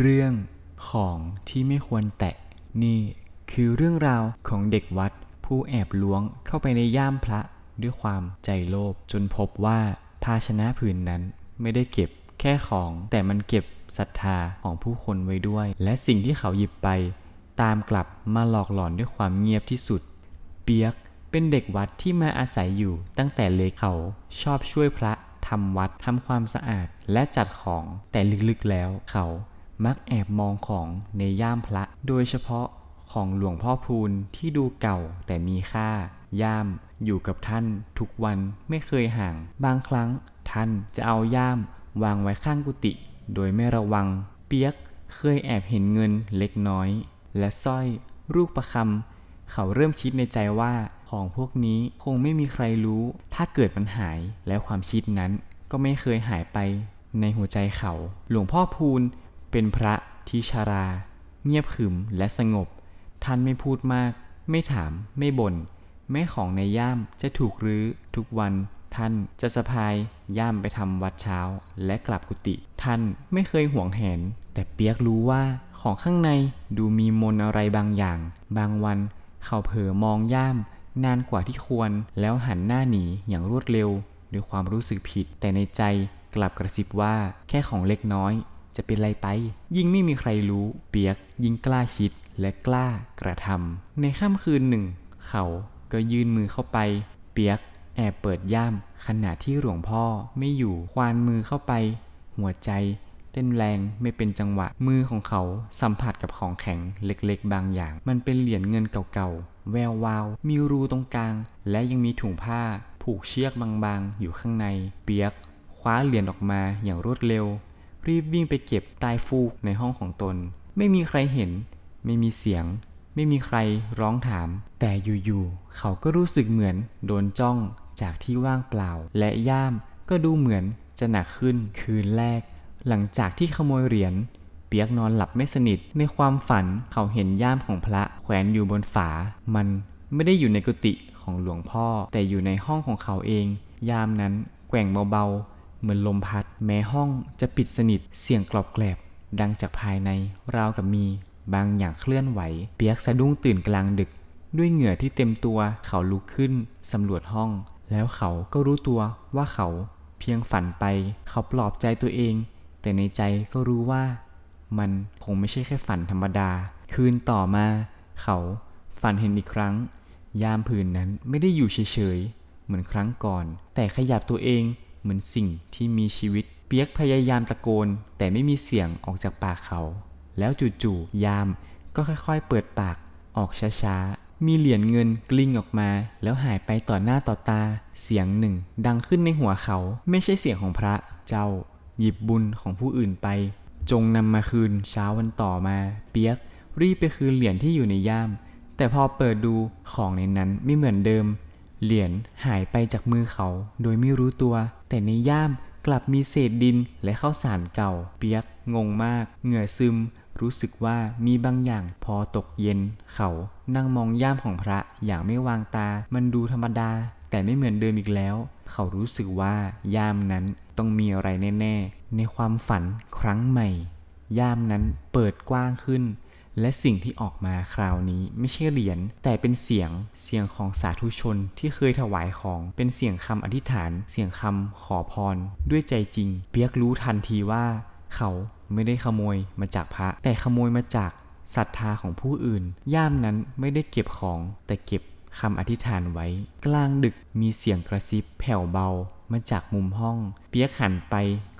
เรื่องของที่ไม่ควรแตะ นี่คือเรื่องราวของเด็กวัด ผู้แอบล้วงเข้าไปในย่ามพระด้วยความใจโลภจนพบว่าภาชนะผืนนั้นไม่ได้เก็บแค่ของ แต่มันเก็บศรัทธาของผู้คนไว้ด้วย และสิ่งที่เขาหยิบไป ตามกลับมาหลอกหลอนด้วยความเงียบที่สุด เปียกเป็นเด็กวัดที่มาอาศัยอยู่ตั้งแต่เล็กเขาชอบช่วยพระทำวัดทำความสะอาดและจัดของแต่ลึกๆแล้วเขา มักแอบมองของในย่ามพระ โดยเฉพาะของหลวงพ่อพูนที่ดูเก่าแต่มีค่า ย่ามอยู่กับท่านทุกวันไม่เคยห่าง บางครั้งท่านจะเอาย่ามวางไว้ข้างกุฏิโดยไม่ระวัง เปียกเคยแอบเห็นเงินเล็กน้อย และสร้อยรูปประคำเขาเริ่มคิดในใจว่าของพวกนี้คงไม่มีใครรู้ ถ้าเกิดมันหายแล้วความคิดนั้นก็ไม่เคยหายไปในหัวใจเขา หลวงพ่อพูน เป็นพระที่ชารา เงียบขรึมและสงบ ท่านไม่พูดมาก ไม่ถาม ไม่บน่น แม่ของในย่ามจะถูกรื้อ ทุกวันท่านจะสะพายย่ามไปทำวัดเช้าและกลับกุฏิท่านไม่เคยห่วงแหน แต่เปียกรู้ว่าของข้างในดูมีมนอะไรบางอย่าง บางวันเขาเผลอมองย่าม นานกว่าที่ควร แล้วหันหน้าหนีอย่างรวดเร็ว ด้วยความรู้สึกผิด แต่ในใจกลับกระซิบว่าแค่ของเล็กน้อย จะเป็นไรไป ยิ่งไม่มีใครรู้ เปียกยิ่งกล้าคิดและกล้ากระทำในค่ำคืนหนึ่ง เขาก็ยื่นมือเข้าไป เปียกแอบเปิดย่ามขณะที่หลวงพ่อไม่อยู่ควานมือเข้าไป หัวใจเต้นแรงไม่เป็นจังหวะมือของเขาสัมผัสกับของแข็งเล็กๆ บางอย่าง มันเป็นเหรียญเงินเก่าๆ แวววาว มีรูตรงกลาง และยังมีถุงผ้า ผูกเชือกบางๆ อยู่ข้างใน เปียก คว้าเหรียญออกมาอย่างรวดเร็ว รีบวิ่งไปเก็บใต้ฟูกในห้องของตน ไม่มีใครเห็น ไม่มีเสียง ไม่มีใครร้องถาม แต่อยู่ๆเขาก็รู้สึกเหมือนโดนจ้องจากที่ว่างเปล่า และย่ามก็ดูเหมือนจะหนักขึ้นคืนแรก หลังจากที่ขโมยเหรียญเปียกนอนหลับไม่สนิทในความฝันเขาเห็นย่ามของพระแขวนอยู่บนฝา มันไม่ได้อยู่ในกุฏิของหลวงพ่อ แต่อยู่ในห้องของเขาเอง ยามนั้นแกว่งเบาๆ เหมือนลมพัด แม้ห้องจะปิดสนิทเสียงกรอบแกรบ ดังจากภายในราวกับมีบางอย่างเคลื่อนไหว เปียกสะดุ้งตื่นกลางดึก ด้วยเหงื่อที่เต็มตัวเขาลุกขึ้นสำรวจห้อง แล้วเขาก็รู้ตัวว่าเขาเพียงฝันไป เขาปลอบใจตัวเอง แต่ในใจก็รู้ว่า มันคงไม่ใช่แค่ฝันธรรมดา คืนต่อมา เขาฝันเห็นอีกครั้ง ยามผืนนั้นไม่ได้อยู่เฉยๆเหมือนครั้งก่อน แต่ขยับตัวเอง เหมือนสิ่งที่มีชีวิต เปียกพยายามตะโกน แต่ไม่มีเสียงออกจากปากเขา แล้วจู่ๆยามก็ค่อยๆ เปิดปากออกช้าๆ มีเหรียญเงินกลิ้งออกมา แล้วหายไปต่อหน้าต่อตา เสียงหนึ่ง ดังขึ้นในหัวเขา ไม่ใช่เสียงของพระเจ้า หยิบบุญของผู้อื่นไป จงนำมาคืนเช้าวันต่อมา เปียกรีบไปคืนเหรียญที่อยู่ในย่าม แต่พอเปิดดูของในนั้นไม่เหมือนเดิม เหรียญหายไปจากมือเขาโดยไม่รู้ตัว แต่ในย่ามกลับมีเศษดินและข้าวสารเก่า เปียกงงมาก เหงื่อซึม รู้สึกว่ามีบางอย่างพอตกเย็น เขานั่งมองย่ามของพระอย่างไม่วางตา มันดูธรรมดา แต่ไม่เหมือนเดิมอีกแล้ว เขารู้สึกว่าย่ามนั้นต้องมีอะไรแน่ ๆ ในความฝันครั้งใหม่ ย่ามนั้นเปิดกว้างขึ้น และสิ่งที่ออกมาคราวนี้ไม่ใช่เหรียญแต่เป็นเสียงเสียงของสาธุชนที่เคยถวายของเป็นเสียงคำอธิษฐาน เสียงคำขอพร ด้วยใจจริง เปียกรู้ทันทีว่าเขาไม่ได้ขโมยมาจากพระ แต่ขโมยมาจากศรัทธาของผู้อื่น ย่ามนั้นไม่ได้เก็บของแต่เก็บคำอธิษฐานไว้ กลางดึกมีเสียงกระซิบแผ่วเบามาจากมุมห้อง เปียกหันไป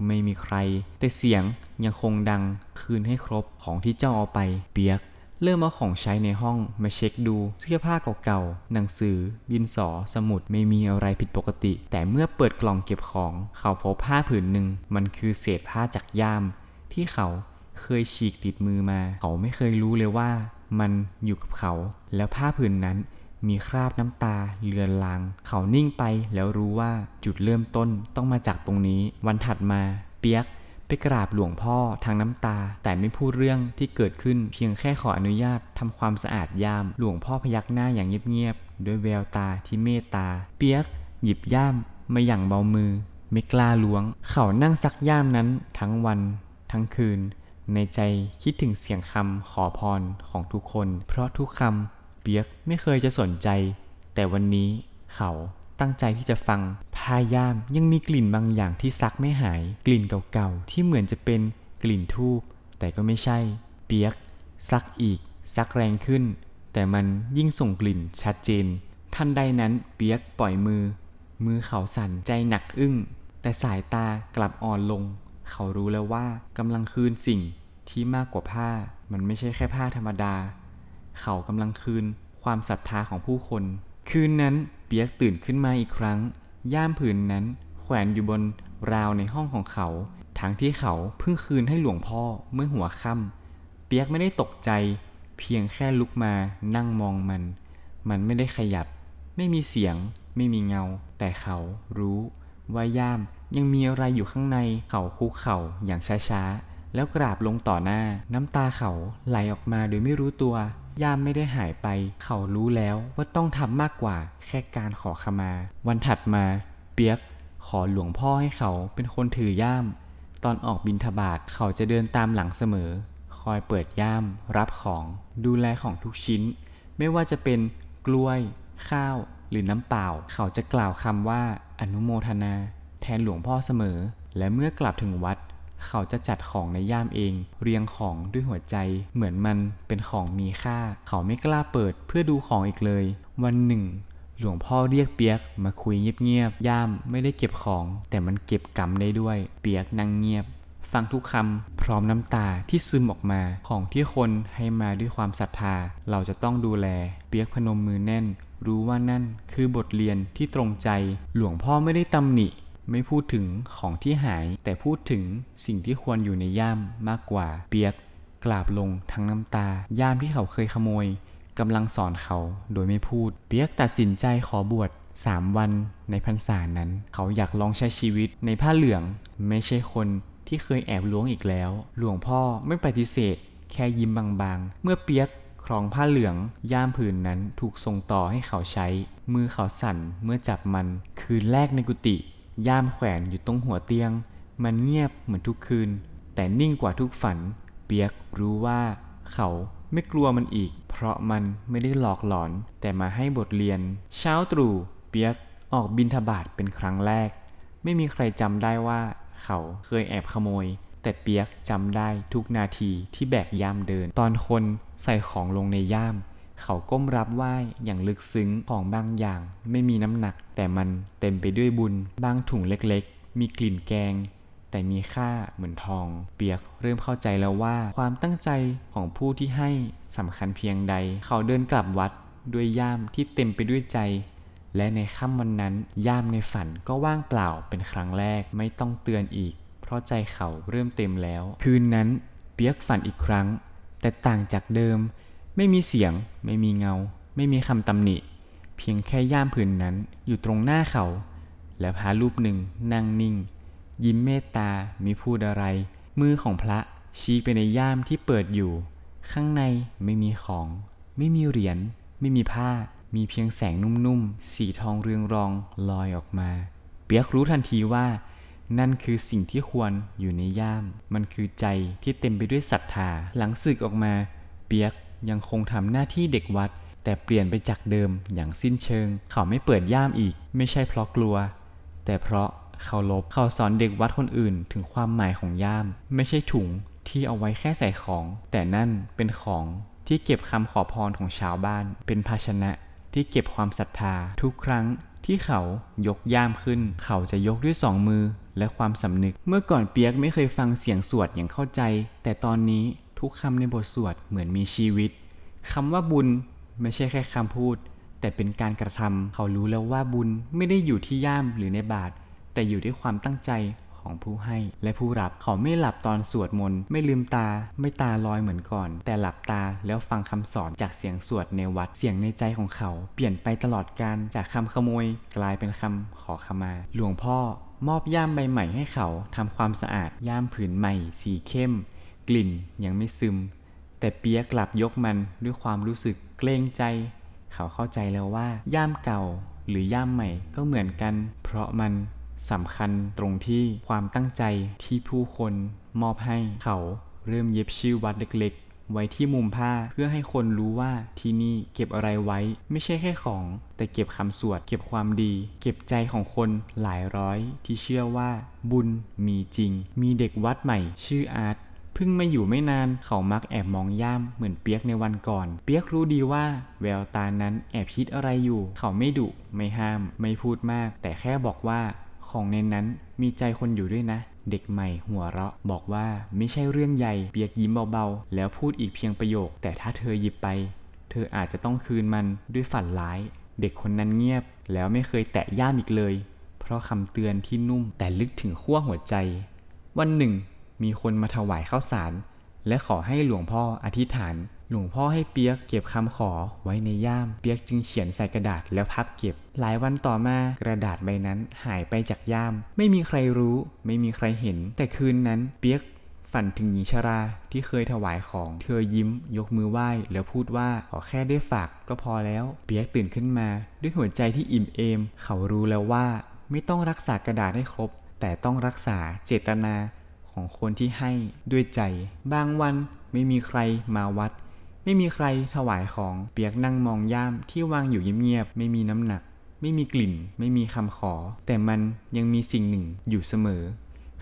ก็ไม่มีใคร แต่เสียงยังคงดังคืนให้ครบของที่เจ้าเอาไปเปียก เริ่มเอาของใช้ในห้องมาเช็คดู เสื้อผ้าเก่าๆ หนังสือ ดินสอ สมุดไม่มีอะไรผิดปกติ แต่เมื่อเปิดกล่องเก็บของ เขาพบผ้าผืนหนึ่ง มันคือเศษผ้าจากย่าม ที่เขาเคยฉีกติดมือมา เขาไม่เคยรู้เลยว่า มันอยู่กับเขา แล้วผ้าผืนนั้น มีคราบน้ำตาเลือนลาง เขานิ่งไปแล้วรู้ว่าจุดเริ่มต้นต้องมาจากตรงนี้ วันถัดมาเปียกไปกราบหลวงพ่อทางน้ำตา แต่ไม่พูดเรื่องที่เกิดขึ้นเพียงแค่ขออนุญาตทำความสะอาดย่าม หลวงพ่อพยักหน้าอย่างเงียบๆด้วยแววตาที่เมตตา เปียก หยิบย่ามมาอย่างเบามือ ไม่กล้าล้วง เขานั่งซักย่ามนั้นทั้งวัน ทั้งคืน ในใจคิดถึงเสียงคำขอพรของทุกคน เพราะทุกคำ เปียกไม่เคยจะสนใจ แต่วันนี้เขาตั้งใจที่จะฟัง พายามยังมีกลิ่นบางอย่างที่ซักไม่หาย กลิ่นเก่าๆที่เหมือนจะเป็นกลิ่นทูบแต่ก็ไม่ใช่ เปียก ซักอีก ซักแรงขึ้น แต่มันยิ่งส่งกลิ่นชัดเจน ทันใดนั้นเปียกปล่อยมือ มือเขาสั่นใจหนักอึ้ง แต่สายตากลับอ่อนลง เขารู้แล้วว่ากำลังคืนสิ่งที่มากกว่าผ้า มันไม่ใช่แค่ผ้าธรรมดา เขากำลังคืนความศรัทธาของผู้คน คืนนั้นเปียกตื่นขึ้นมาอีกครั้ง ย่ามผืนนั้นแขวนอยู่บนราวในห้องของเขา ทั้งที่เขาเพิ่งคืนให้หลวงพ่อเมื่อหัวค่ำเปียกไม่ได้ตกใจ เพียงแค่ลุกมานั่งมองมัน มันไม่ได้ขยับ ไม่มีเสียง ไม่มีเงา แต่เขารู้ว่าย่ามยังมีอะไรอยู่ข้างใน เขาคุกเข่าอย่างช้าๆ แล้วกราบลงต่อหน้า น้ำตาเขาไหลออกมาโดยไม่รู้ตัว ย่ามไม่ได้หายไป เขารู้แล้วว่าต้องทำมากกว่าแค่การขอขมา วันถัดมาเปียกขอหลวงพ่อให้เขาเป็นคนถือย่าม ตอนออกบินทบาทเขาจะเดินตามหลังเสมอ คอยเปิดย่าม รับของดูแลของทุกชิ้น ไม่ว่าจะเป็นกล้วย ข้าว หรือน้ำเปล่า เขาจะกล่าวคำว่าอนุโมทนา แทนหลวงพ่อเสมอ และเมื่อกลับถึงวัด เขาจะจัดของในย่ามเอง เรียงของด้วยหัวใจ เหมือนมันเป็นของมีค่า เขาไม่กล้าเปิดเพื่อดูของอีกเลย วันหนึ่ง หลวงพ่อเรียกเปียกมาคุยเงียบๆ ย่ามไม่ได้เก็บของ แต่มันเก็บกรรมได้ด้วย เปียกนั่งเงียบ ฟังทุกคำพร้อมน้ำตาที่ซึมออกมา ของที่คนให้มาด้วยความศรัทธา เราจะต้องดูแล เปียกพนมมือแน่น รู้ว่านั่นคือบทเรียนที่ตรงใจ หลวงพ่อไม่ได้ตำหนิ ไม่พูดถึงของที่หาย แต่พูดถึงสิ่งที่ควรอยู่ในย่ามมากกว่า เปียกกราบลงทั้งน้ำตา ย่ามที่เขาเคยขโมยกำลังสอนเขาโดยไม่พูด เปียกตัดสินใจขอบวชสามวันในพรรษานั้น เขาอยากลองใช้ชีวิตในผ้าเหลือง ไม่ใช่คนที่เคยแอบล้วงอีกแล้ว หลวงพ่อไม่ปฏิเสธ แค่ยิ้มบางๆ เมื่อเปียกครองผ้าเหลือง ย่ามผืนนั้นถูกส่งต่อให้เขาใช้ มือเขาสั่นเมื่อจับมัน คืนแรกในกุฏิ ย่ามแขวนอยู่ตรงหัวเตียง มันเงียบเหมือนทุกคืน แต่นิ่งกว่าทุกฝัน เปียกรู้ว่าเขาไม่กลัวมันอีก เพราะมันไม่ได้หลอกหลอน แต่มาให้บทเรียน เช้าตรู่เปียกออกบินทบาทเป็นครั้งแรก ไม่มีใครจำได้ว่า เขาเคยแอบขโมย แต่เปียกจำได้ทุกนาทีที่แบกย่ามเดิน ตอนคนใส่ของลงในย่าม เขาก้มรับไหว้อย่างลึกซึ้งของบางอย่าง ไม่มีน้ำหนัก แต่มันเต็มไปด้วยบุญ บางถุงเล็กๆ มีกลิ่นแกง แต่มีค่าเหมือนทอง เปียกเริ่มเข้าใจแล้วว่า ความตั้งใจของผู้ที่ให้สำคัญเพียงใด เขาเดินกลับวัดด้วยย่ามที่เต็มไปด้วยใจ และในค่ำวันนั้น ย่ามในฝันก็ว่างเปล่าเป็นครั้งแรกไม่ต้องเตือนอีก เพราะใจเขาเริ่มเต็มแล้ว คืนนั้นเปียกฝันอีกครั้ง แต่ต่างจากเดิม ไม่มีเสียง ไม่มีเงา ไม่มีคำตำหนิ เพียงแค่ย่ามผืนนั้นอยู่ตรงหน้าเขา และพระรูปหนึ่งนั่งนิ่ง ยิ้มเมตตามิพูดอะไร มือของพระชี้ไปในย่ามที่เปิดอยู่ ข้างในไม่มีของ ไม่มีเหรียญ ไม่มีผ้า มีเพียงแสงนุ่มๆ สีทองเรืองรองลอยออกมา เปียกรู้ทันทีว่า นั่นคือสิ่งที่ควรอยู่ในย่าม มันคือใจที่เต็มไปด้วยศรัทธา หลังศึกออกมา เปียก ยังคงทำหน้าที่เด็กวัด แต่เปลี่ยนไปจากเดิมอย่างสิ้นเชิง เขาไม่เปิดย่ามอีก ไม่ใช่เพราะกลัว แต่เพราะเขาลบเขาสอนเด็กวัดคนอื่นถึงความหมายของย่าม ไม่ใช่ถุงที่เอาไว้แค่ใส่ของ แต่นั่นเป็นของที่เก็บคำขอพรของชาวบ้าน เป็นภาชนะที่เก็บความศรัทธา ทุกครั้งที่เขายกย่ามขึ้น เขาจะยกด้วยสองมือและความสำนึก เมื่อก่อนเปียกไม่เคยฟังเสียงสวดอย่างเข้าใจ แต่ตอนนี้ ทุกคำในบทสวดเหมือนมีชีวิตคำว่าบุญไม่ใช่แค่คำพูด แต่เป็นการกระทำเขารู้แล้วว่าบุญไม่ได้อยู่ที่ย่ามหรือในบาท แต่อยู่ที่ความตั้งใจของผู้ให้และผู้รับเขาไม่หลับตอนสวดมนต์ไม่ลืมตา ไม่ตาลอยเหมือนก่อน แต่หลับตาแล้วฟังคำสอนจากเสียงสวดในวัดเสียงในใจของเขา เปลี่ยนไปตลอดการจากคำขโมยกลายเป็นคำขอขมา หลวงพ่อ มอบย่ามใบใหม่ให้เขาทำความสะอาดย่ามผืนใหม่ สีเข้ม กลิ่นยังไม่ซึม แต่เปียกลับยกมันด้วยความรู้สึกเกรงใจ เขาเข้าใจแล้วว่า ย่ามเก่าหรือย่ามใหม่ก็เหมือนกัน เพราะมันสำคัญตรงที่ความตั้งใจที่ผู้คนมอบให้เขาเริ่มเย็บชื่อวัดเล็กๆ ไว้ที่มุมผ้าเพื่อให้คนรู้ว่าที่นี่เก็บอะไรไว้ ไม่ใช่แค่ของ แต่เก็บคำสวด เก็บความดี เก็บใจของคนหลายร้อยที่เชื่อว่าบุญมีจริง มีเด็กวัดใหม่ ชื่ออาร์ต พิ่งมาอยู่ไม่นานเขามักแอบมองย่ามเหมือนเปียกในวันก่อน เปียกรู้ดีว่า แววตานั้นแอบคิดอะไรอยู่ เขาไม่ดุไม่ห้าม ไม่พูดมาก แต่แค่บอกว่าของในนั้นมีใจคนอยู่ด้วยนะ เด็กใหม่หัวเราะ บอกว่าไม่ใช่เรื่องใหญ่เปียกยิ้มเบาๆ แล้วพูดอีกเพียงประโยค แต่ถ้าเธอหยิบไป เธออาจจะต้องคืนมันด้วยฝันร้าย เด็กคนนั้นเงียบ แล้วไม่เคยแตะย่ามอีกเลย เพราะคำเตือนที่นุ่มแต่ลึกถึงขั้วหัวใจ วันหนึ่ง มีคนมาถวายข้าวสาร และขอให้หลวงพ่ออธิษฐาน หลวงพ่อให้เปียกเก็บคำขอไว้ในย่าม เปียกจึงเขียนใส่กระดาษแล้วพับเก็บ หลายวันต่อมากระดาษใบนั้นหายไปจากย่าม ไม่มีใครรู้ ไม่มีใครเห็น แต่คืนนั้นเปียกฝันถึงหญิงชราที่เคยถวายของ เธอยิ้ม ยกมือไหว้ แล้วพูดว่าขอแค่ได้ฝากก็พอแล้ว เปียกตื่นขึ้นมา ด้วยหัวใจที่อิ่มเอม เขารู้แล้วว่า ไม่ต้องรักษากระดาษให้ครบ แต่ต้องรักษาเจตนา ของคนที่ให้ด้วยใจ บางวันไม่มีใครมาวัด ไม่มีใครถวายของเปียกนั่งมองย่ามที่วางอยู่เงียบๆไม่มีน้ำหนัก ไม่มีกลิ่น ไม่มีคำขอ แต่มันยังมีสิ่งหนึ่งอยู่เสมอ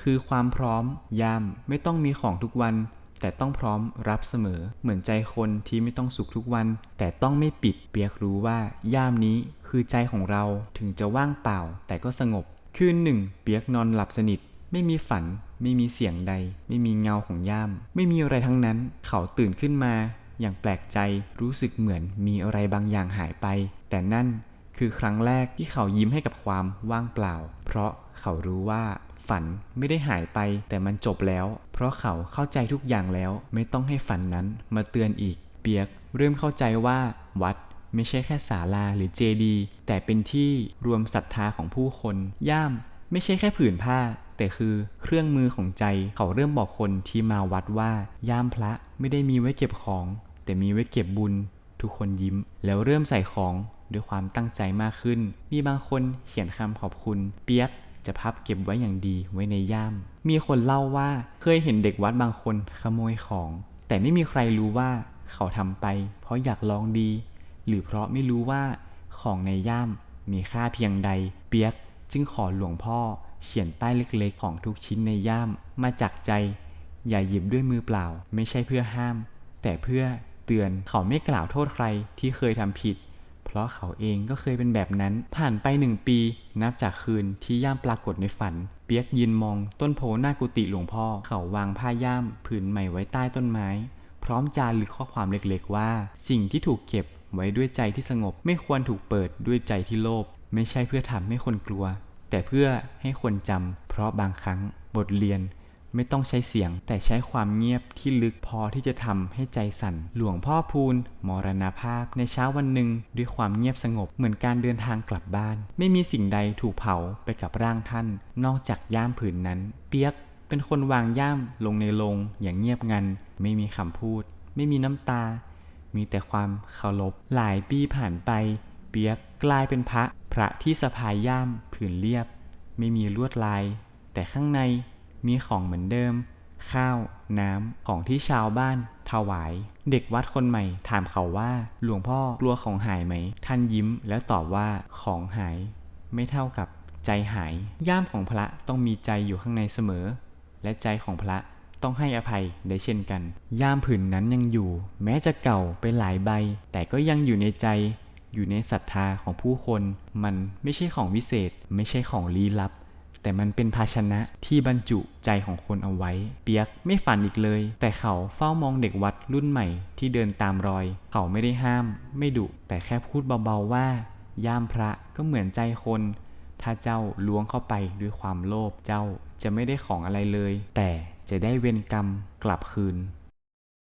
คือความพร้อมย่ามไม่ต้องมีของทุกวัน แต่ต้องพร้อมรับเสมอ เหมือนใจคนที่ไม่ต้องสุขทุกวัน แต่ต้องไม่ปิดเปียกรู้ว่าย่ามนี้คือใจของเราถึงจะว่างเปล่า แต่ก็สงบคืนหนึ่งเปียกนอนหลับสนิทไม่มีฝัน ไม่มีเสียงใด ไม่มีเงาของย่าม ไม่มีอะไรทั้งนั้น เขาตื่นขึ้นมา อย่างแปลกใจรู้สึกเหมือนมีอะไรบางอย่างหายไป แต่นั่นคือครั้งแรกที่เขายิ้มให้กับความว่างเปล่า เพราะเขารู้ว่าฝันไม่ได้หายไปแต่มันจบแล้ว เพราะเขาเข้าใจทุกอย่างแล้ว ไม่ต้องให้ฝันนั้นมาเตือนอีก เปียกเริ่มเข้าใจว่าวัดไม่ใช่แค่ศาลาหรือเจดี แต่เป็นที่รวมศรัทธาของผู้คน ย่ามไม่ใช่แค่ผืนผ้า แต่คือเครื่องมือของใจเขาเริ่มบอกคนที่มาวัดว่า ย่ามพระไม่ได้มีไว้เก็บของ แต่มีไว้เก็บบุญ ทุกคนยิ้ม แล้วเริ่มใส่ของด้วยความตั้งใจมากขึ้น มีบางคนเขียนคำขอบคุณ เปียกจะพับเก็บไว้อย่างดีไว้ในย่าม มีคนเล่าว่าเคยเห็นเด็กวัดบางคนขโมยของ แต่ไม่มีใครรู้ว่าเขาทำไป เพราะอยากลองดี หรือเพราะไม่รู้ว่าของในย่ามมีค่าเพียงใด เปียกจึงขอหลวงพ่อ เขียนป้เล็กๆ ของทุกชิ้นในย่ามมาจากใจ อย่าหยิบด้วยมือเปล่า ไม่ใช่เพื่อห้าม แต่เพื่อเตือนเขาไม่กล่าวโทษใครที่เคยทำผิด เพราะเขาเองก็เคยเป็นแบบนั้น ผ่านไปหนึ่งปี นับจากคืนที่ย่ามปรากฏในฝัน เปียกยืนมองต้นโพหน้ากุฏิหลวงพ่อ เขาวางผ้าย่ามผืนใหม่ไว้ใต้ต้นไม้ พร้อมจารึกข้อความเล็กๆว่า สิ่งที่ถูกเก็บไว้ด้วยใจที่สงบ ไม่ควรถูกเปิดด้วยใจที่โลภไม่ใช่เพื่อทำให้คนกลัว แต่เพื่อให้คนจำเพราะบางครั้งบทเรียนไม่ต้องใช้เสียง แต่ใช้ความเงียบที่ลึกพอที่จะทำให้ใจสั่น หลวงพ่อพูนมรณภาพในเช้าวันหนึ่งด้วยความเงียบสงบเหมือนการเดินทางกลับบ้าน ไม่มีสิ่งใดถูกเผาไปกับร่างท่าน นอกจากย่ามผืนนั้น เปียกเป็นคนวางย่ามลงในลงอย่างเงียบงัน ไม่มีคำพูด ไม่มีน้ำตา มีแต่ความเคารพหลายปีผ่านไป เปียกกลายเป็นพระ พระที่สะพายย่ามผืนเรียบ ไม่มีลวดลาย แต่ข้างในมีของเหมือนเดิม ข้าว น้ำ ของที่ชาวบ้าน ถวาย เด็กวัดคนใหม่ ถามเขาว่า หลวงพ่อกลัวของหายไหม ท่านยิ้มแล้วตอบว่าของหาย ไม่เท่ากับใจหาย ย่ามของพระต้องมีใจอยู่ข้างในเสมอ และใจของพระต้องให้อภัยได้เช่นกัน ย่ามผืนนั้นยังอยู่ แม้จะเก่าไปหลายใบ แต่ก็ยังอยู่ในใจ อยู่ในศรัทธาของผู้คน มันไม่ใช่ของวิเศษ ไม่ใช่ของลี้ลับ แต่มันเป็นภาชนะที่บรรจุใจของคนเอาไว้ เปียกไม่ฝันอีกเลย แต่เขาเฝ้ามองเด็กวัดรุ่นใหม่ที่เดินตามรอย เขาไม่ได้ห้าม ไม่ดุ แต่แค่พูดเบาๆว่า ย่ามพระก็เหมือนใจคน ถ้าเจ้าล้วงเข้าไปด้วยความโลภ เจ้าจะไม่ได้ของอะไรเลย แต่จะได้เวรกรรมกลับคืน